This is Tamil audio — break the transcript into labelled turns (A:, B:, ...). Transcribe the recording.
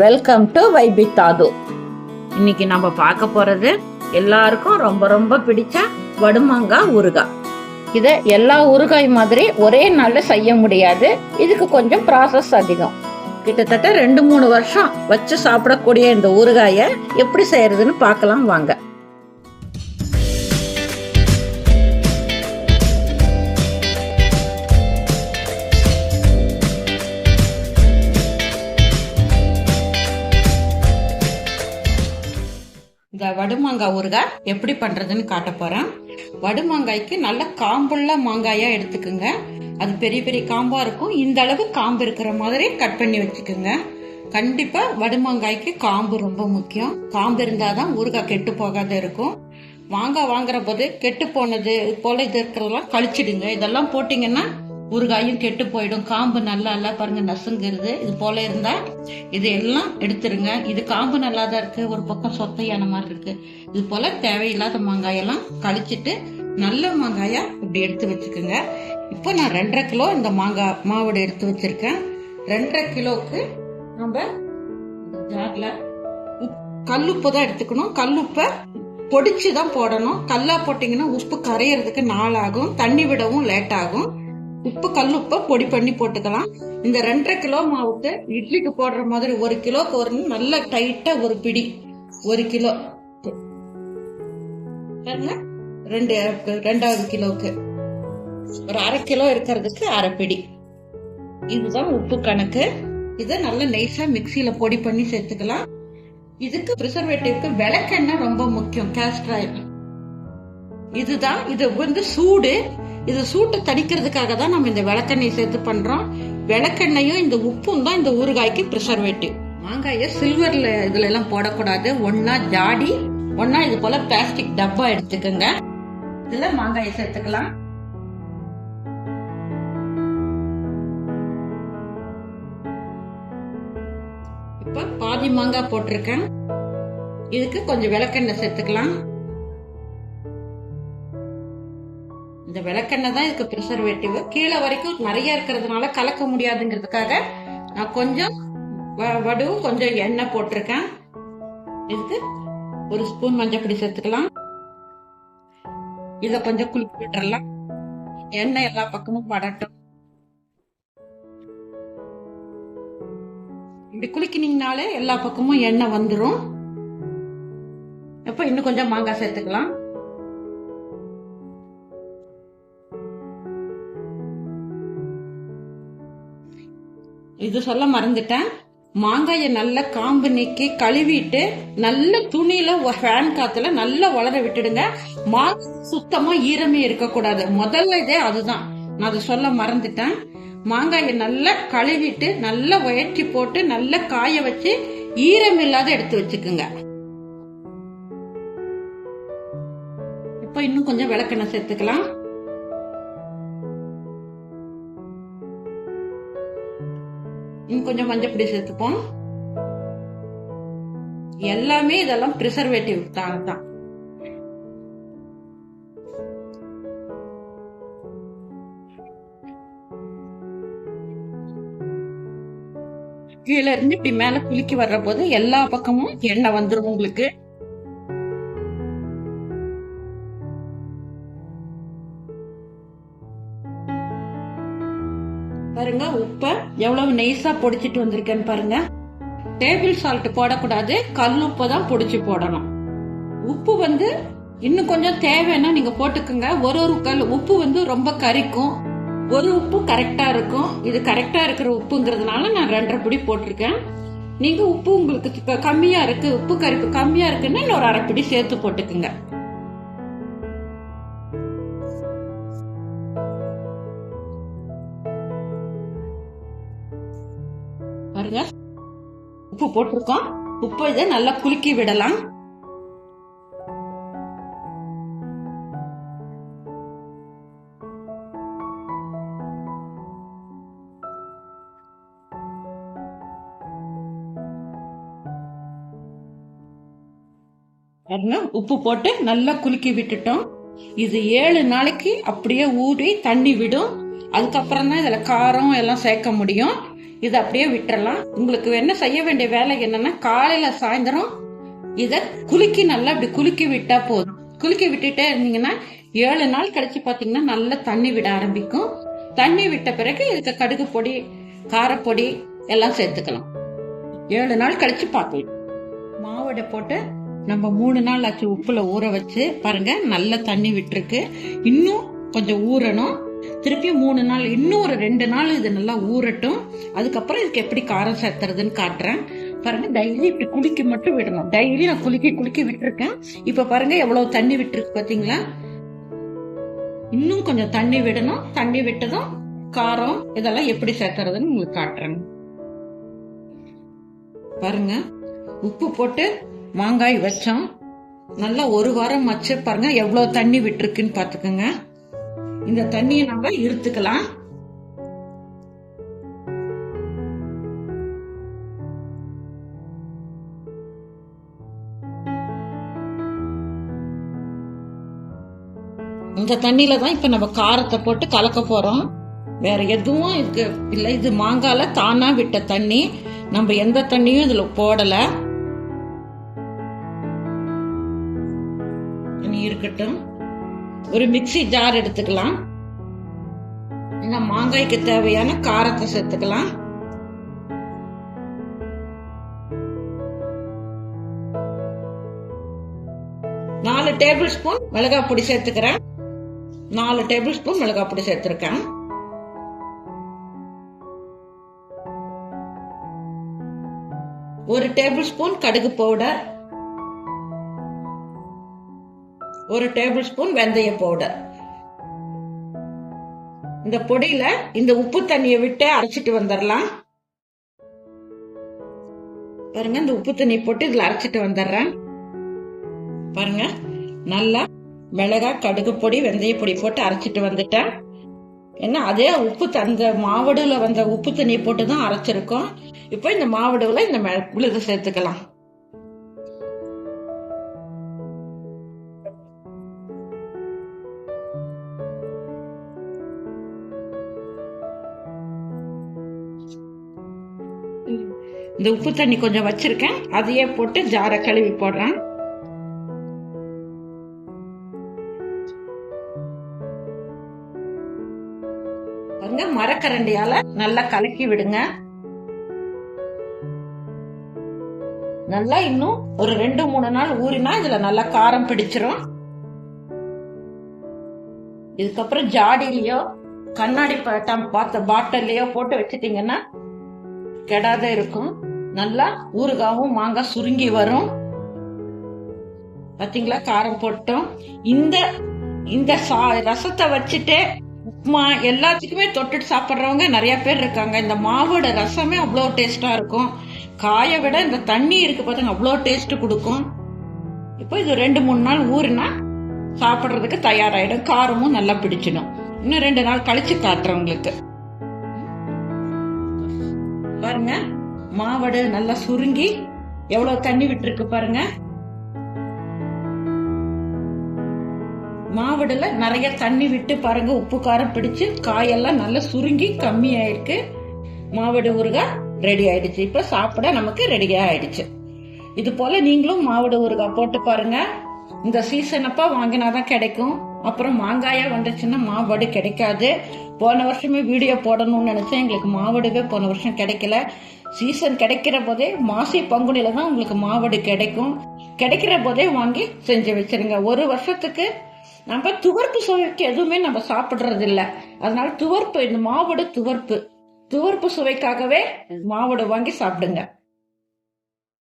A: வெல்கம் டு வைபி தாது இன்னைக்கு நம்ம பார்க்க போறது எல்லாருக்கும் ரொம்ப ரொம்ப பிடிச்ச வடுமாங்காய் ஊறுகாய். இதை எல்லா ஊறுகாய் மாதிரி ஒரே நாள்ல செய்ய முடியாது. இதுக்கு கொஞ்சம் ப்ராசஸ் அதிகம். கிட்டத்தட்ட ரெண்டு மூணு வருஷம் வச்சு சாப்பிடக்கூடிய இந்த ஊறுகாயை எப்படி செய்யறதுன்னு பார்க்கலாம் வாங்க. மாங்காய் ஊறுகாய் எப்படி பண்றதுன்னு காட்ட போறேன். வடுமாங்காய்க்கு நல்ல காம்புள்ள மாங்காயா எடுத்துக்குங்க. அது பெரிய பெரிய காம்பா இருக்கும். இந்த அளவு காம்பு இருக்கிற மாதிரி கட் பண்ணி வச்சுக்கோங்க. கண்டிப்பா வடுமாங்காய்க்கு காம்பு ரொம்ப முக்கியம். காம்பு இருந்தாதான் ஊறுகாய் கெட்டு போகாத இருக்கும். மாங்காய் வாங்குற போது கெட்டு போனது இது போல இது இருக்கிறதெல்லாம் கழிச்சிடுங்க. இதெல்லாம் போட்டீங்கன்னா ஊறுகாயும் கெட்டு போயிடும். காம்பு நல்லா இல்ல பாருங்க நசுங்கிறது. இது போல இருந்தா இது எல்லாம் எடுத்துருங்க. இது காம்பு நல்லா தான் இருக்கு. ஒரு பக்கம் சொத்தையான மாதிரி இருக்கு. இது போல தேவையில்லாத மாங்காயெல்லாம் கழிச்சிட்டு நல்ல மாங்காயா இப்படி எடுத்து வச்சுக்கோங்க. இப்போ நான் ரெண்டரை கிலோ இந்த மாங்காய் மாவோட எடுத்து வச்சிருக்கேன். ரெண்டரை கிலோவுக்கு நம்ம இந்த ஜார்ல உப்- கல்லுப்பு தான் எடுத்துக்கணும். கல்லுப்பை பொடிச்சு தான் போடணும். கல்லா போட்டிங்கன்னா உப்பு கரையிறதுக்கு நாள் ஆகும் தண்ணி விடவும் லேட் ஆகும் உப்பு கல்லுப்பை பொடி பண்ணி போட்டுக்கலாம். இந்த ரெண்டரை கிலோ மாவுக்கு இட்லிக்கு போடுற மாதிரி ஒரு கிலோக்கு ஒரு நல்ல டைட்டா ஒரு பிடி. ஒரு கிலோ. ரெண்டு ரெண்டாவது கிலோக்கு ஒரு அரை கிலோ இருக்கிறதுக்கு அரை பிடி. இதுதான் உப்பு கணக்கு. இதை நல்ல நைஸா மிக்சியில பொடி பண்ணி சேர்த்துக்கலாம். இதுக்கு ப்ரிசர்வேட்டிவ்க்கு விளக்கெண்ணெய் ரொம்ப முக்கியம் கேஸ்ட்ராயில் இதுதான் இது வந்து சூடு. இது சூட்டை தடிக்கிறதுக்காக தான் நம்ம இந்த விளக்கெண்ணெய் சேர்த்து பண்றோம். விளக்கெண்ணையும் இந்த உப்பும் தான் இந்த ஊறுகாய்க்கு ப்ரிசர்வேட்டிவ் மாங்காய சில்வர்ல இதுல எல்லாம் போடக்கூடாது. ஒன்னா ஜாடி ஒன்னா இது போல பிளாஸ்டிக் டப்பா எடுத்துக்கோங்க. இதுல மாங்காயை சேர்த்துக்கலாம். இப்ப பாதி மாங்காய் போட்டிருக்கேன். இதுக்கு கொஞ்சம் விளக்கெண்ணெய் சேர்த்துக்கலாம். இந்த விளக்கெண்ணெய் தான் இதுக்கு ப்ரிசர்வேட்டிவ் கீழே வரைக்கும் நிறைய இருக்கிறதுனால கலக்க முடியாதுங்கிறதுக்காக நான் கொஞ்சம் வ- கொஞ்சம் எண்ணெய் போட்டிருக்கேன். இதுக்கு ஒரு ஸ்பூன் மஞ்சள் பொடி சேர்த்துக்கலாம். இதை கொஞ்சம் குளிக்க விட்டுறலாம். எண்ணெய் எல்லா பக்கமும் படட்டும். இப்படி குளிக்கினீங்கனாலே எல்லா பக்கமும் எண்ணெய் வந்துடும் இப்போ இன்னும் கொஞ்சம் மாங்காய் சேர்த்துக்கலாம். இது சொல்ல மறந்துட்டேன். மாங்காயை நல்லா காம்பு நீக்கி கழுவிட்டு நல்ல துணியில ஃபேன் காத்துல நல்லா வளர விட்டுடுங்க. மாங்காய் சுத்தமா ஈரமே இருக்கக்கூடாது. முதல்ல இதே அதுதான். நான் அதை சொல்ல மறந்துட்டேன். மாங்காயை நல்லா கழுவிட்டு நல்லா உயர்த்தி போட்டு நல்லா காய வச்சு ஈரம் இல்லாத எடுத்து வச்சுக்குங்க. இப்ப இன்னும் கொஞ்சம் விளக்கெண்ணெய் சேர்த்துக்கலாம். இன்னும் கொஞ்சம் மஞ்சள் பொடி சேர்த்துப்போம் எல்லாமே இதெல்லாம் ப்ரிசர்வேட்டிவ் தான். கீழே இருந்து இப்படி மேல குலுக்கி வர்ற போது எல்லா பக்கமும் எண்ணெய் வந்துரும் உங்களுக்கு. பாருங்க உப்ப எவ்வளவு நெய்ஸா பொடிச்சிட்டு வந்திருக்கேன்னு பாருங்க. டேபிள் சால்ட் போடக்கூடாது கல் உப்பை தான் பொடிச்சு போடணும். உப்பு வந்து இன்னும் கொஞ்சம் தேவைன்னா நீங்க போட்டுக்கோங்க. ஒரு ஒரு கல் உப்பு வந்து ரொம்ப கரிக்கும். ஒரு உப்பு கரெக்டா இருக்கும். இது கரெக்டா இருக்கிற உப்புங்கிறதுனால நான் ரெண்டரை பிடி போட்டிருக்கேன். நீங்க உப்பு உங்களுக்கு கம்மியா இருக்கு உப்பு கரிப்பு கம்மியா இருக்குன்னா இன்னொரு அரை பிடி சேர்த்து போட்டுக்குங்க. உப்பு போட்டிருக்கோம். உப்பு இதை நல்லா குலுக்கி விடலாம். உப்பு போட்டு நல்லா குலுக்கி விட்டுட்டோம். இது ஏழு நாளைக்கு அப்படியே ஊறி தண்ணி விடும். அதுக்கப்புறம் தான் இதுல காரம் எல்லாம் சேர்க்க முடியும். இதை அப்படியே விட்டுறலாம். உங்களுக்கு என்ன செய்ய வேண்டிய வேலை என்னன்னா காலையில சாயந்தரம் இதை குலுக்கி நல்லா அப்படி குலுக்கி விட்டா போதும். குலுக்கி விட்டுட்டே இருந்தீங்கன்னா ஏழு நாள் கழிச்சு பாத்தீங்கன்னா நல்லா தண்ணி விட ஆரம்பிக்கும். தண்ணி விட்ட பிறகு இதுக்கு கடுகு பொடி காரப்பொடி எல்லாம் சேர்த்துக்கலாம். ஏழு நாள் கழிச்சு பார்க்கலாம். மாவடை போட்டு நம்ம மூணு நாள் ஆச்சு உப்புல ஊற வச்சு பாருங்க நல்ல தண்ணி விட்டுருக்கு. இன்னும் கொஞ்சம் ஊறணும். திருப்பியும் மூணு நாள் இன்னும் ஒரு ரெண்டு நாள் இது நல்லா ஊறட்டும். அதுக்கப்புறம் இதுக்கு எப்படி காரம் சேர்த்துறதுன்னு காட்டுறேன். பாருங்க டெய்லி இப்படி குலுக்கி மட்டும் விடணும். டெய்லி நான் குலுக்கி குலுக்கி விட்டுருக்கேன். இப்ப பாருங்க எவ்வளவு தண்ணி விட்டுருக்கு பாத்தீங்களா? இன்னும் கொஞ்சம் தண்ணி விடணும். தண்ணி விட்டதும் காரம் இதெல்லாம் எப்படி சேர்த்துறதுன்னு உங்களுக்கு காட்டுறேன். பாருங்க உப்பு போட்டு மாங்காய் வச்சோம். நல்லா ஒரு வாரம் வச்சு பாருங்க எவ்வளவு தண்ணி விட்டுருக்குன்னு பாத்துக்கோங்க. இந்த தண்ணியை நம்ம இருத்துக்கலாம். இந்த தண்ணியில தான் இப்ப நம்ம காரத்தை போட்டு கலக்க போறோம். வேற எதுவும் இதுக்கு இல்லை இது மாங்கால தானா விட்ட தண்ணி. நம்ம எந்த தண்ணியும் இதுல போடலை. ஒரு மிக்சி ஜார் எடுத்துக்கலாம். இந்த மாங்காய்க்கு தேவையான காரத்தை சேர்த்துக்கலாம். நாலு டேபிள் ஸ்பூன் மிளகாய் பொடி சேர்த்துக்கிறேன். நாலு டேபிள் ஸ்பூன் மிளகாய் பொடி சேர்த்துருக்கேன். ஒரு டேபிள் ஸ்பூன் கடுகு பவுடர். ஒரு டேபிள் ஸ்பூன் வெந்தய பவுடர் இந்த பொடியில இந்த உப்பு தண்ணியை விட்டு அரைச்சிட்டு வந்துடலாம். பாருங்க இந்த உப்பு தண்ணி போட்டு இதுல அரைச்சிட்டு வந்துடுறேன். பாருங்க நல்லா மிளகாய் கடுகு பொடி வெந்தய பொடி போட்டு அரைச்சிட்டு வந்துட்டேன். ஏன்னா அதே உப்பு அந்த மாவடுவில் வந்த உப்பு தண்ணி போட்டு தான் அரைச்சிருக்கோம். இப்போ இந்த மாவடுவில் இந்த விழுது சேர்த்துக்கலாம். இந்த உப்பு தண்ணி கொஞ்சம் வச்சிருக்கேன். அதையே போட்டு ஜார கழுவி போடுறேன். பாருங்க மரக்கரண்டியால நல்லா கலக்கி விடுங்க. நல்லா இன்னும் ஒரு ரெண்டு மூணு நாள் ஊறினா இதுல நல்லா காரம் பிடிச்சிரும். இதுக்கப்புறம் ஜாடியிலயோ கண்ணாடி பார்த்த பாட்டிலையோ போட்டு வச்சுட்டீங்கன்னா கெடாத இருக்கும். நல்லா ஊறுகாவும் மாங்காய் சுருங்கி வரும். பார்த்தீங்களா காரம் போட்டோம். இந்த இந்த சா ரசத்தை வச்சுட்டு உப்மா எல்லாத்துக்குமே தொட்டுட்டு சாப்பிட்றவங்க நிறைய பேர் இருக்காங்க. இந்த மாவோட ரசமே அவ்வளோ டேஸ்ட்டாக இருக்கும். காயை விட இந்த தண்ணி இருக்கு பார்த்தா அவ்வளோ டேஸ்ட் கொடுக்கும். இப்போ இது ரெண்டு மூணு நாள் ஊறுனா சாப்பிட்றதுக்கு தயாராகிடும் காரமும் நல்லா பிடிச்சிடும். இன்னும் ரெண்டு நாள் கழிச்சு காட்டுறேன் உங்களுக்கு. பாருங்க. மாவடு நல்லா சுருங்கி எவ்வளவு தண்ணி விட்டுருக்கு பாருங்க. மாவடுல நிறைய தண்ணி விட்டு பாருங்க உப்பு காரம் பிடிச்சு காயெல்லாம் நல்லா சுருங்கி கம்மி ஆயிருக்கு மாவடு ஊறுகாய் ரெடி ஆயிடுச்சு. இப்ப சாப்பிட நமக்கு ரெடியா ஆயிடுச்சு. இது போல நீங்களும் மாவடு ஊறுகாய் போட்டு பாருங்க. இந்த சீசன் அப்ப வாங்கினாதான் கிடைக்கும். அப்புறம் மாங்காயா வந்துச்சுன்னா மாவடு கிடைக்காது. போன வருஷமே வீடியோ போடணும்னு நினைச்சேன். எங்களுக்கு மாவடுவே போன வருஷம் கிடைக்கல. சீசன் கிடைக்கிற போதே மாசி பங்குனில தான் உங்களுக்கு மாவடு கிடைக்கும். கிடைக்கிற போதே வாங்கி செஞ்சு வச்சிருங்க. ஒரு வருஷத்துக்கு நம்ம துவர்ப்பு சுவைக்கு எதுவுமே நம்ம சாப்பிடுறது இல்ல அதனால துவர்ப்பு இந்த மாவோட துவர்ப்பு. துவர்ப்பு சுவைக்காகவே மாவோட வாங்கி சாப்பிடுங்க.